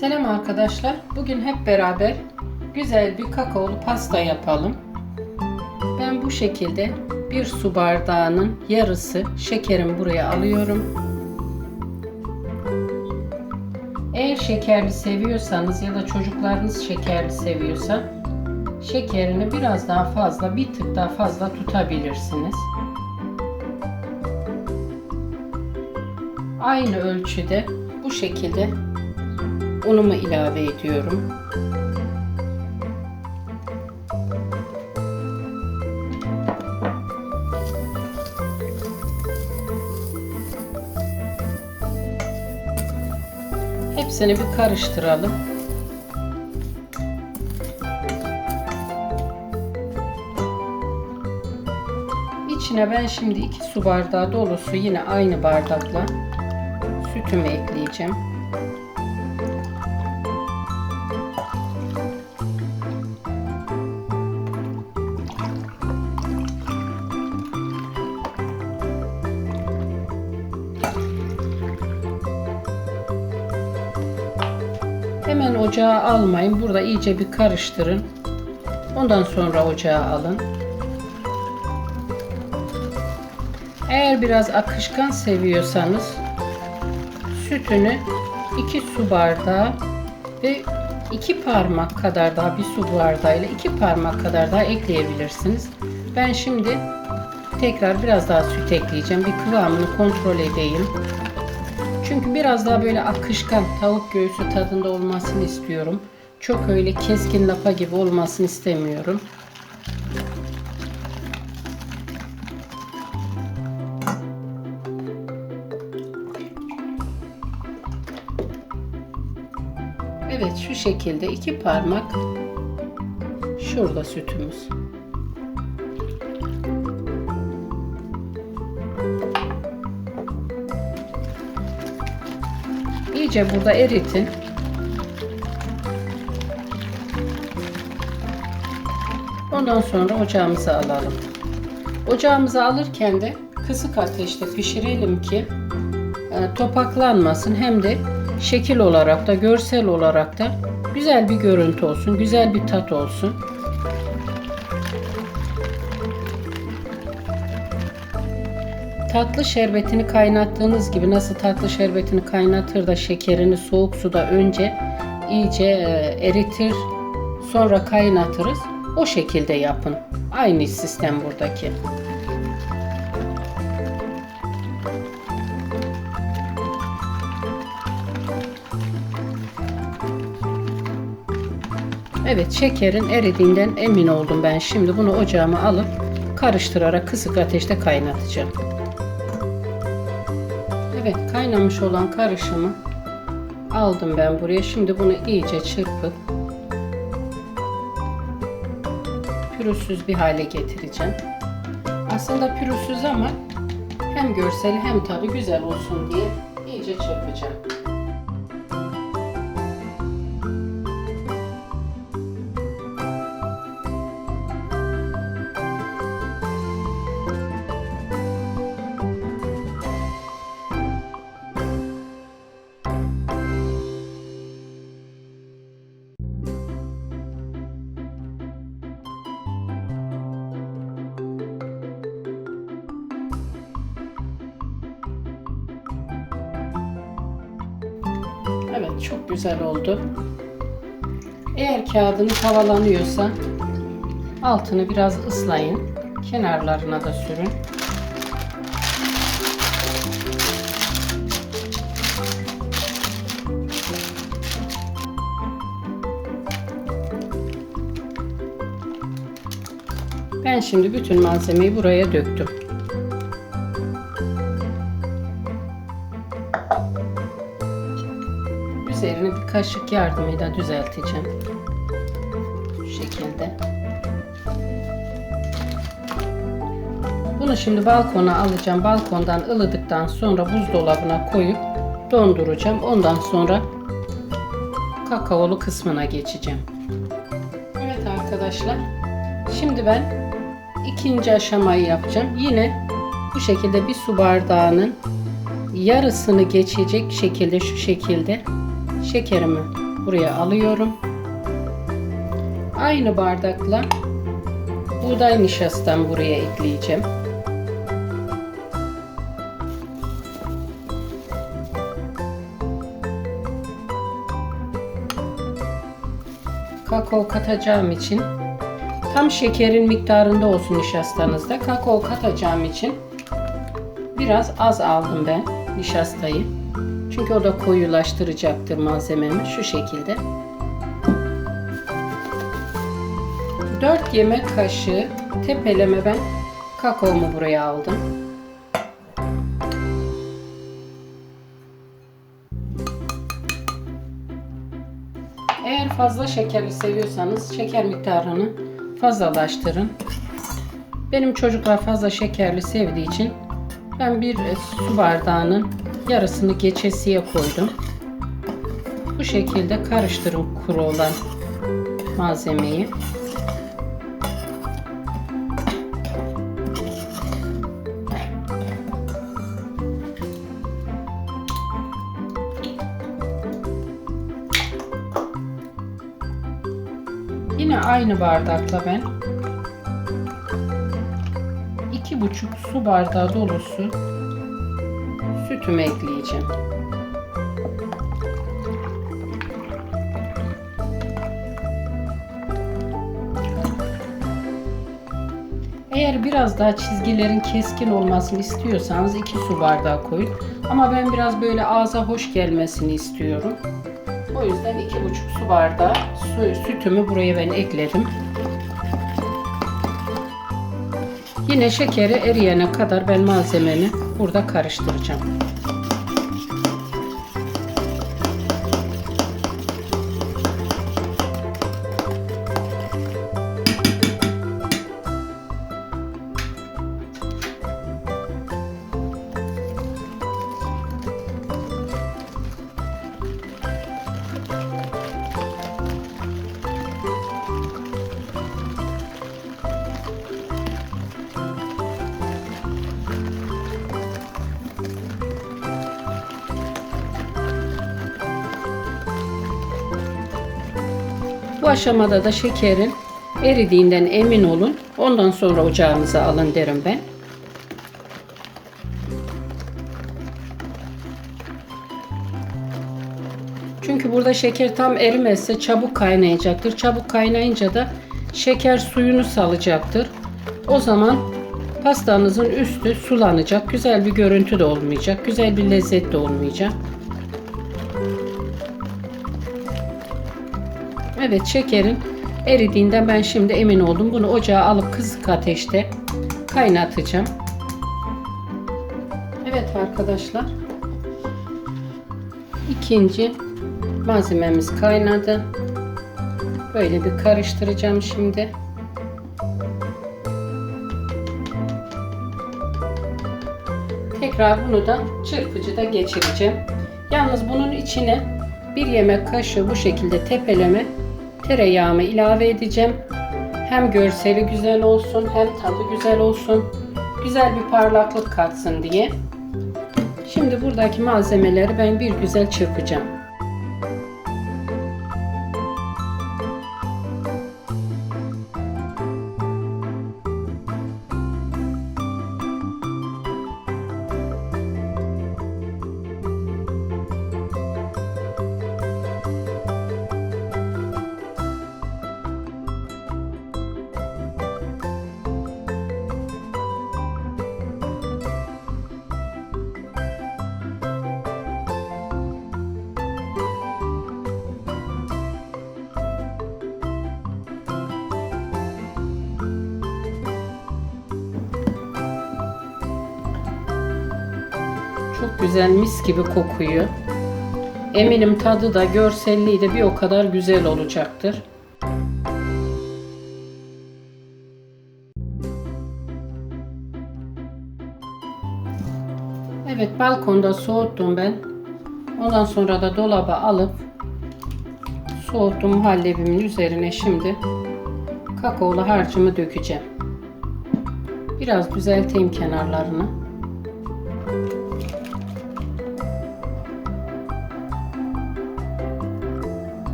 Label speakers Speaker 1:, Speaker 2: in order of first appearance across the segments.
Speaker 1: Selam arkadaşlar. Bugün hep beraber güzel bir kakaolu pasta yapalım. Ben bu şekilde bir su bardağının yarısı şekerimi buraya alıyorum. Eğer şekerli seviyorsanız ya da çocuklarınız şekerli seviyorsa şekerini biraz daha fazla, bir tık daha fazla tutabilirsiniz. Aynı ölçüde bu şekilde unumu ilave ediyorum. Hepsini bir karıştıralım. İçine ben şimdi 2 su bardağı dolusu yine aynı bardakla sütümü ekleyeceğim. Hemen ocağa almayın. Burada iyice bir karıştırın. Ondan sonra ocağa alın. Eğer biraz akışkan seviyorsanız sütünü 2 su bardağı ve 2 parmak kadar daha bir su bardağıyla 2 parmak kadar daha ekleyebilirsiniz. Ben şimdi tekrar biraz daha süt ekleyeceğim. Bir kıvamını kontrol edeyim. Çünkü biraz daha böyle akışkan tavuk göğsü tadında olmasını istiyorum. Çok öyle keskin lapa gibi olmasını istemiyorum. Evet şu şekilde iki parmak şurada sütümüz. İyice burada eritin. Ondan sonra ocağımıza alalım. Ocağımıza alırken de kısık ateşte pişirelim ki e, topaklanmasın hem de şekil olarak da görsel olarak da güzel bir görüntü olsun, güzel bir tat olsun. Tatlı şerbetini kaynattığınız gibi nasıl tatlı şerbetini kaynatır da şekerini soğuk suda önce iyice e, eritir sonra kaynatırız. O şekilde yapın. Aynı sistem buradaki. Evet şekerin eridiğinden emin oldum ben. Şimdi bunu ocağıma alıp karıştırarak kısık ateşte kaynatacağım. Kaynamış olan karışımı aldım ben buraya. Şimdi bunu iyice çırpıp pürüzsüz bir hale getireceğim. Aslında pürüzsüz ama hem görseli hem tadı güzel olsun diye iyice çırpacağım. Çok güzel oldu. Eğer kağıdınız havalanıyorsa altını biraz ıslayın. Kenarlarına da sürün. Ben şimdi bütün malzemeyi buraya döktüm. Kaşık yardımıyla düzelteceğim. Şu şekilde. Bunu şimdi balkona alacağım. Balkondan ılıdıktan sonra buzdolabına koyup donduracağım. Ondan sonra kakaolu kısmına geçeceğim. Evet arkadaşlar. Şimdi ben ikinci aşamayı yapacağım. Yine bu şekilde bir su bardağının yarısını geçecek şekilde şu şekilde şekerimi buraya alıyorum. Aynı bardakla buğday nişastam buraya ekleyeceğim. Kakao katacağım için tam şekerin miktarında olsun nişastanızda. Kakao katacağım için biraz az aldım ben nişastayı. Çünkü o da koyulaştıracaktır malzememi şu şekilde. 4 yemek kaşığı tepeleme ben kakaomu buraya aldım. Eğer fazla şekerli seviyorsanız şeker miktarını fazlalaştırın. Benim çocuklar fazla şekerli sevdiği için ben bir su bardağının yarısını geçesiye koydum. Bu şekilde karıştırın kuru olan malzemeyi. Yine aynı bardakla ben iki buçuk su bardağı dolusu sütümü ekleyeceğim. Eğer biraz daha çizgilerin keskin olmasını istiyorsanız 2 su bardağı koyun. Ama ben biraz böyle ağza hoş gelmesini istiyorum. O yüzden 2,5 su bardağı su, sütümü buraya ben ekledim. Yine şekeri eriyene kadar ben malzememi burada karıştıracağım. Bu aşamada da şekerin eridiğinden emin olun. Ondan sonra ocağınıza alın derim ben. Çünkü burada şeker tam erimezse çabuk kaynayacaktır. Çabuk kaynayınca da şeker suyunu salacaktır. O zaman pastanızın üstü sulanacak. Güzel bir görüntü de olmayacak. Güzel bir lezzet de olmayacak. Evet şekerin eridiğinden ben şimdi emin oldum. Bunu ocağa alıp kısık ateşte kaynatacağım. Evet arkadaşlar. İkinci malzememiz kaynadı. Böyle bir karıştıracağım şimdi. Tekrar bunu da çırpıcıda geçireceğim. Yalnız bunun içine bir yemek kaşığı bu şekilde tepeleme tereyağımı ilave edeceğim. Hem görseli güzel olsun hem tadı güzel olsun. Güzel bir parlaklık katsın diye. Şimdi buradaki malzemeleri ben bir güzel çırpacağım. Çok güzel mis gibi kokuyor. Eminim tadı da görselliği de bir o kadar güzel olacaktır. Evet balkonda soğuttum ben. Ondan sonra da dolaba alıp soğuttum muhallebimin üzerine şimdi kakaolu harcımı dökeceğim. Biraz düzelteyim kenarlarını.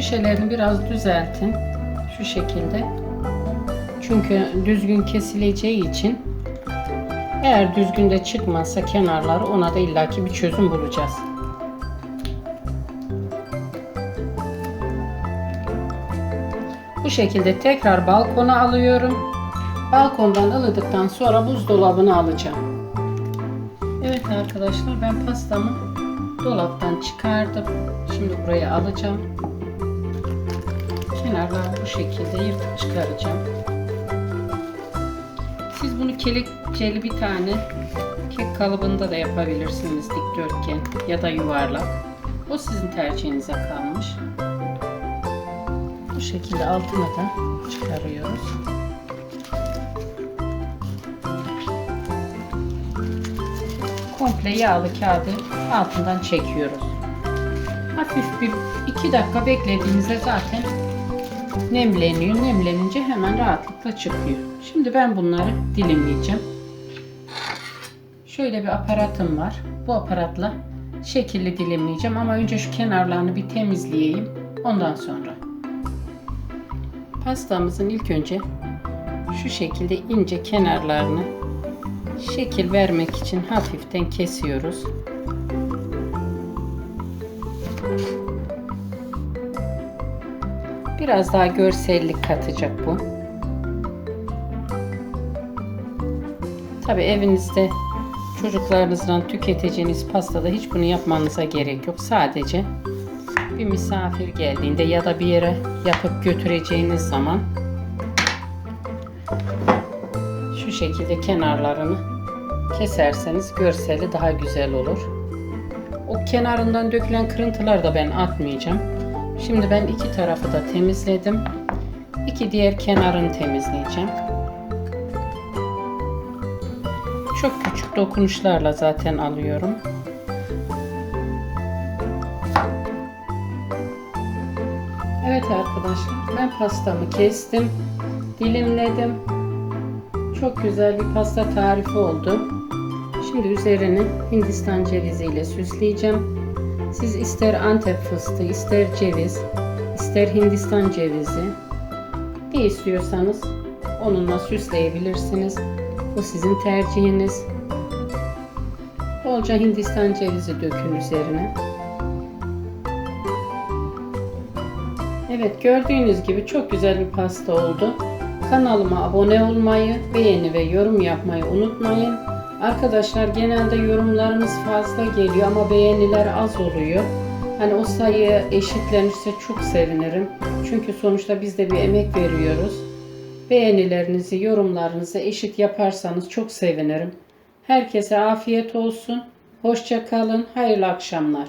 Speaker 1: Köşelerini biraz düzeltin. Şu şekilde. Çünkü düzgün kesileceği için eğer düzgün de çıkmazsa kenarları ona da illaki bir çözüm bulacağız. Bu şekilde tekrar balkona alıyorum. Balkondan ılıdıktan sonra buzdolabına alacağım. Evet arkadaşlar ben pastamı dolaptan çıkardım. Şimdi buraya alacağım. Kenarları bu şekilde yırtıp çıkaracağım. Siz bunu kelepçeli bir tane kek kalıbında da yapabilirsiniz dikdörtgen ya da yuvarlak. O sizin tercihinize kalmış. Bu şekilde altına da çıkarıyoruz. Komple yağlı kağıdı altından çekiyoruz. Hafif bir iki dakika beklediğinizde zaten nemleniyor. Nemlenince hemen rahatlıkla çıkıyor. Şimdi ben bunları dilimleyeceğim. Şöyle bir aparatım var. Bu aparatla şekilli dilimleyeceğim ama önce şu kenarlarını bir temizleyeyim. Ondan sonra. Pastamızın ilk önce şu şekilde ince kenarlarını şekil vermek için hafiften kesiyoruz. Biraz daha görsellik katacak bu. Tabi evinizde çocuklarınızla tüketeceğiniz pastada hiç bunu yapmanıza gerek yok. Sadece bir misafir geldiğinde ya da bir yere yapıp götüreceğiniz zaman şu şekilde kenarlarını keserseniz görseli daha güzel olur. O kenarından dökülen kırıntılar da ben atmayacağım. Şimdi ben iki tarafı da temizledim. İki diğer kenarını temizleyeceğim. Çok küçük dokunuşlarla zaten alıyorum. Evet arkadaşlar ben pastamı kestim. Dilimledim. Çok güzel bir pasta tarifi oldu. Şimdi üzerini Hindistan cevizi ile süsleyeceğim. Siz ister Antep fıstığı, ister ceviz, ister Hindistan cevizi ne istiyorsanız onunla süsleyebilirsiniz. Bu sizin tercihiniz. Bolca Hindistan cevizi dökün üzerine. Evet gördüğünüz gibi çok güzel bir pasta oldu. Kanalıma abone olmayı, beğeni ve yorum yapmayı unutmayın. Arkadaşlar genelde yorumlarımız fazla geliyor ama beğeniler az oluyor. Hani o sayı eşitlenirse çok sevinirim. Çünkü sonuçta biz de bir emek veriyoruz. Beğenilerinizi, yorumlarınızı eşit yaparsanız çok sevinirim. Herkese afiyet olsun. Hoşça kalın. Hayırlı akşamlar.